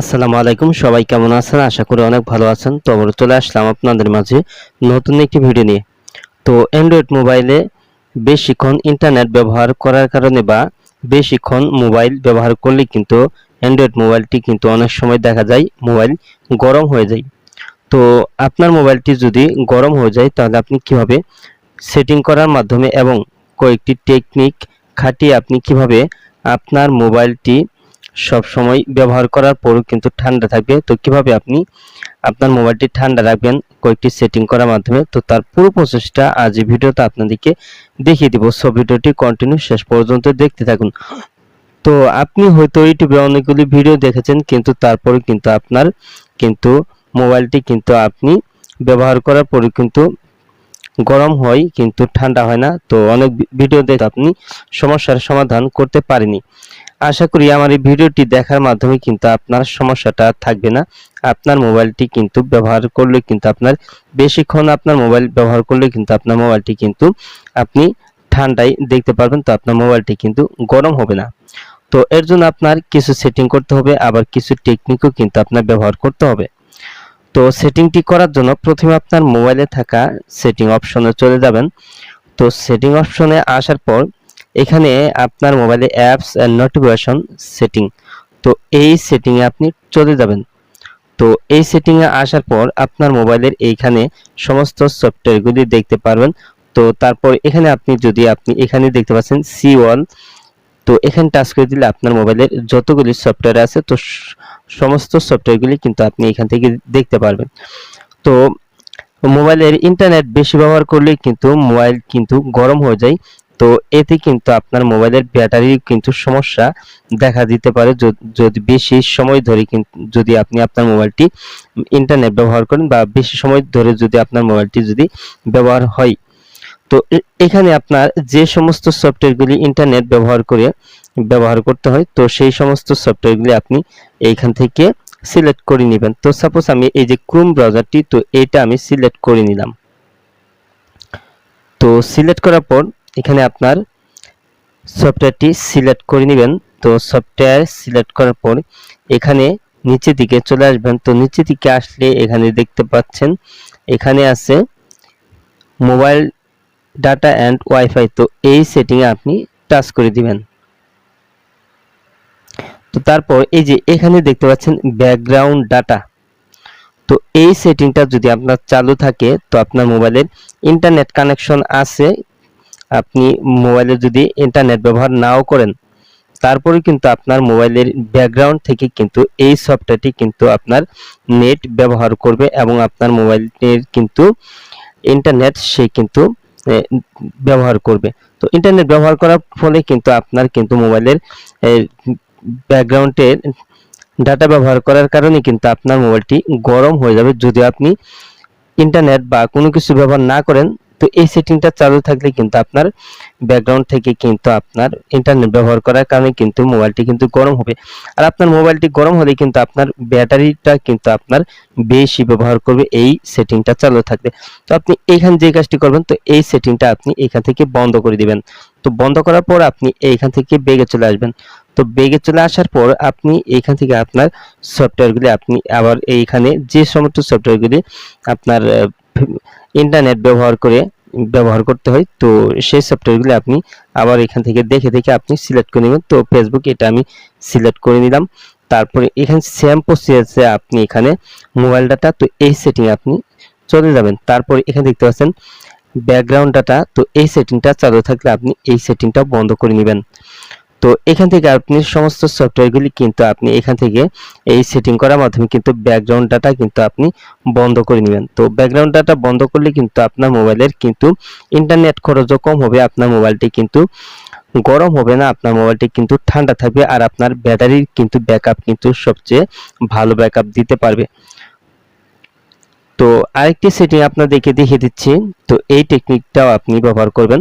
আসসালামু আলাইকুম, সবাই কেমন আছেন? আশা করি অনেক ভালো আছেন। তো আমরা চলে আসলাম আপনাদের মাঝে নতুন একটি ভিডিও নিয়ে। তো অ্যান্ড্রয়েড মোবাইলে বেশিক্ষণ ইন্টারনেট ব্যবহার করার কারণে বা বেশিক্ষণ মোবাইল ব্যবহার করলে কিন্তু অ্যান্ড্রয়েড মোবাইলটি কিন্তু অনেক সময় দেখা যায় মোবাইল গরম হয়ে যায়। তো আপনার মোবাইলটি যদি গরম হয়ে যায়, তাহলে আপনি কীভাবে সেটিং করার মাধ্যমে এবং কয়েকটি টেকনিক খাটিয়ে আপনি কীভাবে আপনার মোবাইলটি সব সময় ব্যবহার করার পরও কিন্তু ঠান্ডা থাকবে। তো কীভাবে আপনি আপনার মোবাইলটি ঠান্ডা রাখবেন, কয়েকটি সেটিং করার মাধ্যমে, তো তার পুরো প্রসেসটা আজ এই ভিডিওতে আপনাদেরকে দেখিয়ে দিব। সব ভিডিওটি কন্টিনিউ শেষ পর্যন্ত দেখতে থাকুন। তো আপনি হয়তো ইউটিউবে অনেকগুলি ভিডিও দেখেছেন, কিন্তু তারপরে কিন্তু আপনার কিন্তু মোবাইলটি কিন্তু আপনি ব্যবহার করার পরে কিন্তু গরম হয়, কিন্তু ঠান্ডা হয় না। তো অনেক ভিডিও দেখে আপনি সমস্যার সমাধান করতে পারেনি আশা করি আমার এই ভিডিওটি দেখার মাধ্যমে কিন্তু আপনার সমস্যাটা থাকবে না। আপনার মোবাইলটি কিন্তু ব্যবহার করলে কিন্তু আপনার, বেশিক্ষণ আপনার মোবাইল ব্যবহার করলে কিন্তু আপনার মোবাইলটি কিন্তু আপনি ঠান্ডায় দেখতে পারবেন, তো আপনার মোবাইলটি কিন্তু গরম হবে না। তো এর জন্য আপনার কিছু সেটিং করতে হবে, আবার কিছু টেকনিকও কিন্তু আপনার ব্যবহার করতে হবে। তো সেটিংটি করার জন্য প্রথমে আপনার মোবাইলে থাকা সেটিং অপশনে চলে যাবেন। তো সেটিং অপশনে আসার পর এখানে আপনার মোবাইলে অ্যাপস অ্যান্ড নোটিফিকেশন সেটিং তো এই সেটিংয়ে আপনি চলে যাবেন। তো এই সেটিংয়ে আসার পর আপনার মোবাইলের এইখানে সমস্ত সফটওয়্যারগুলি দেখতে পারবেন। তো তারপর এখানে আপনি যদি আপনি এখানে দেখতে পাচ্ছেন সি ওয়ান তো এখানে টাচ করে দিলে আপনার মোবাইলের যতগুলি সফটওয়্যার আছে, তো সমস্ত সফটওয়্যারগুলি কিন্তু আপনি এখান থেকে দেখতে পারবেন। তো মোবাইলের ইন্টারনেট বেশি ব্যবহার করলে কিন্তু মোবাইল কিন্তু গরম হয়ে যায়। তো এতে কিন্তু আপনার মোবাইলের ব্যাটারির কিন্তু সমস্যা দেখা দিতে পারে যদি বেশি সময় ধরে কিন্তু যদি আপনি আপনার মোবাইলটি ইন্টারনেট ব্যবহার করেন বা বেশি সময় ধরে যদি আপনার মোবাইলটি যদি ব্যবহার হয়। তো এখানে আপনার যে সমস্ত সফটওয়্যারগুলি ইন্টারনেট ব্যবহার করে ব্যবহার করতে হয়, তো সেই সমস্ত সফটওয়্যারগুলি আপনি এইখান থেকে সিলেক্ট করে নেবেন। তো সাপোজ আমি এই যে ক্রোম ব্রাউজারটি তো এটা আমি সিলেক্ট করে নিলাম। তো সিলেক্ট করার পর এখানে আপনার সফটওয়্যারটি সিলেক্ট করে নেবেন। তো সফটওয়্যার সিলেক্ট করার পর এখানে নিচের দিকে চলে আসবেন। তো নিচের দিকে আসলে এখানে দেখতে পাচ্ছেন, এখানে আছে মোবাইল ডাটা অ্যান্ড ওয়াইফাই তো এই সেটিংয়ে আপনি টাচ করে দিবেন। তো তারপর এই যে এখানে দেখতে পাচ্ছেন ব্যাকগ্রাউন্ড ডাটা তো এই সেটিংটা যদি আপনার চালু থাকে, তো আপনার মোবাইলের ইন্টারনেট কানেকশন আছে। আপনি মোবাইলে যদি ইন্টারনেট ব্যবহার নাও করেন তারপরে কিন্তু আপনার মোবাইলের ব্যাকগ্রাউন্ড থেকে কিন্তু এই সফটওয়্যারটি কিন্তু আপনার নেট ব্যবহার করবে এবং আপনার মোবাইলের কিন্তু ইন্টারনেট সে কিন্তু ব্যবহার করবে। তো ইন্টারনেট ব্যবহার করার ফলে কিন্তু আপনার কিন্তু মোবাইলের ব্যাকগ্রাউন্ডের ডাটা ব্যবহার করার কারণে কিন্তু আপনার মোবাইলটি গরম হয়ে যাবে। যদি আপনি ইন্টারনেট বা কোনো কিছু ব্যবহার না করেন তো এই সেটিংটা চালু থাকলে কিন্তু আপনার ব্যাকগ্রাউন্ড থেকে কিন্তু আপনার ইন্টারনেট ব্যবহার করার কারণে কিন্তু মোবাইলটি কিন্তু গরম হবে। আর আপনার মোবাইলটি গরম হলে কিন্তু আপনার ব্যাটারিটা কিন্তু আপনার বেশি ব্যবহার করবে এই সেটিংটা চালু থাকলে তো আপনি এইখান যে কাজটি করবেন, তো এই সেটিংটা আপনি এখান থেকে বন্ধ করে দিবেন। তো বন্ধ করার পর আপনি এইখান থেকে বেগে চলে আসবেন। তো বেগে চলে আসার পর আপনি এইখান থেকে আপনার সফটওয়্যারগুলি আপনি আবার এইখানে যে সমস্ত সফটওয়্যারগুলি আপনার ইন্টারনেট ব্যবহার করে, ব্যবহার করতে হয়। তো সেই সফটওয়্যারগুলি আপনি আবার এখান থেকে দেখে দেখে আপনি সিলেক্ট করে নেবেন। তো ফেসবুক এটা আমি সিলেক্ট করে নিলাম। তারপরে এখানে সেম প্রসেসে আপনি এখানে মোবাইল ডাটা তো এই সেটিং আপনি চলে যাবেন। তারপরে এখানে দেখতে পাচ্ছেন ব্যাকগ্রাউন্ড ডাটা তো এই সেটিংটা চালু থাকলে আপনি এই সেটিংটা বন্ধ করে নেবেন। তো এখান থেকে আপনি সমস্ত সফটওয়্যারগুলি কিন্তু আপনি এখান থেকে এই সেটিং করার মাধ্যমে কিন্তু ব্যাকগ্রাউন্ড ডাটা কিন্তু আপনি বন্ধ করে নেবেন। তো ব্যাকগ্রাউন্ড ডাটা বন্ধ করলে কিন্তু আপনার মোবাইলের কিন্তু ইন্টারনেট খরচও কম হবে, আপনার মোবাইলটি কিন্তু গরম হবে না, আপনার মোবাইলটি কিন্তু ঠান্ডা থাকবে আর আপনার ব্যাটারির কিন্তু ব্যাকআপ কিন্তু সবচেয়ে ভালো ব্যাকআপ দিতে পারবে। তো আরেকটি সেটিং আপনাদেরকে দেখিয়ে দিচ্ছি। তো এই টেকনিকটাও আপনি ব্যবহার করবেন।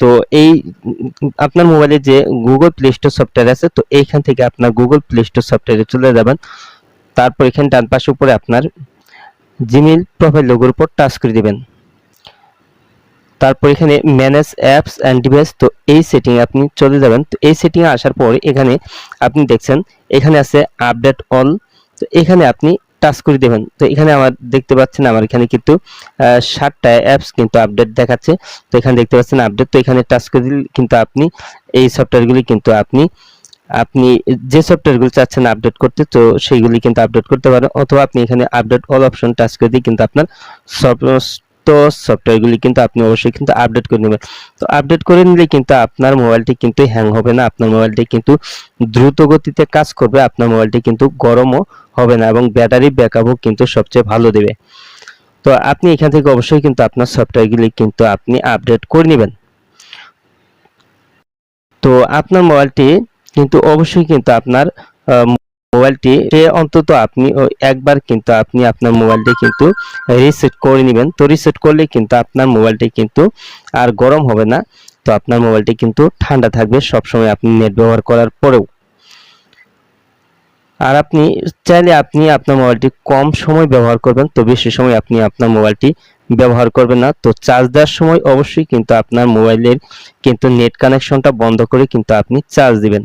তো এই আপনার মোবাইলে যে গুগল প্লে স্টোর সফটওয়্যার আছে, তো এইখান থেকে আপনার গুগল প্লে স্টোর সফটওয়্যারে চলে যাবেন। তারপর এখানে ডান পাশে উপরে আপনার জিমেইল প্রোফাইল লোগোর উপর টাচ করে দিবেন। তারপর এখানে ম্যানেজ অ্যাপস অ্যান্ড ডিভাইস তো এই সেটিং আপনি চলে যাবেন। তো এই সেটিং এ আসার পর এখানে আপনি দেখছেন, এখানে আছে আপডেট অল তো এখানে আপনি টাচ করে দেবেন। তো এখানে আমার দেখতে পাচ্ছেন, আমার এখানে কিন্তু সাতটা অ্যাপস কিন্তু আপডেট দেখাচ্ছে। তো এখানে দেখতে পাচ্ছেন আপডেট তো এখানে টাচ করে দিলে কিন্তু আপনি এই সফটওয়্যারগুলি কিন্তু আপনি আপনি যে সফটওয়্যারগুলি চাচ্ছেন আপডেট করতে, তো সেইগুলি কিন্তু আপডেট করতে পারেন। অথবা আপনি এখানে আপডেট অল অপশন টাচ করে দিয়ে কিন্তু আপনার সমস্ত সফটওয়্যারগুলি কিন্তু আপনি অবশ্যই কিন্তু আপডেট করে নেবেন। তো আপডেট করে নিলে কিন্তু আপনার মোবাইলটি কিন্তু হ্যাং হবে না, আপনার মোবাইলটি কিন্তু দ্রুত গতিতে কাজ করবে, আপনার মোবাইলটি কিন্তু গরমও হবে না এবং ব্যাটারি ব্যাকআপও কিন্তু সবচেয়ে ভালো দেবে। তো আপনি এখান থেকে অবশ্যই কিন্তু আপনার সফটওয়্যারগুলি কিন্তু আপনি আপডেট করে নেবেন। তো আপনার মোবাইলটি কিন্তু অবশ্যই কিন্তু আপনার মোবাইলটি অন্তত আপনি একবার কিন্তু আপনি আপনার মোবাইলটি কিন্তু রিসেট করে নেবেন। তো রিসেট করলে কিন্তু আপনার মোবাইলটি কিন্তু আর গরম হবে না। তো আপনার মোবাইলটি কিন্তু ঠান্ডা থাকবে সবসময় আপনি নেট ব্যবহার করার পরেও। আর আপনি চাইলে আপনি আপনার মোবাইলটি কম সময় ব্যবহার করবেন, তো বেশি সময় আপনি আপনার মোবাইলটি ব্যবহার করবেন না। তো চার্জ দেওয়ার সময় অবশ্যই কিন্তু আপনার মোবাইলের কিন্তু নেট কানেকশনটা বন্ধ করে কিন্তু আপনি চার্জ দিবেন।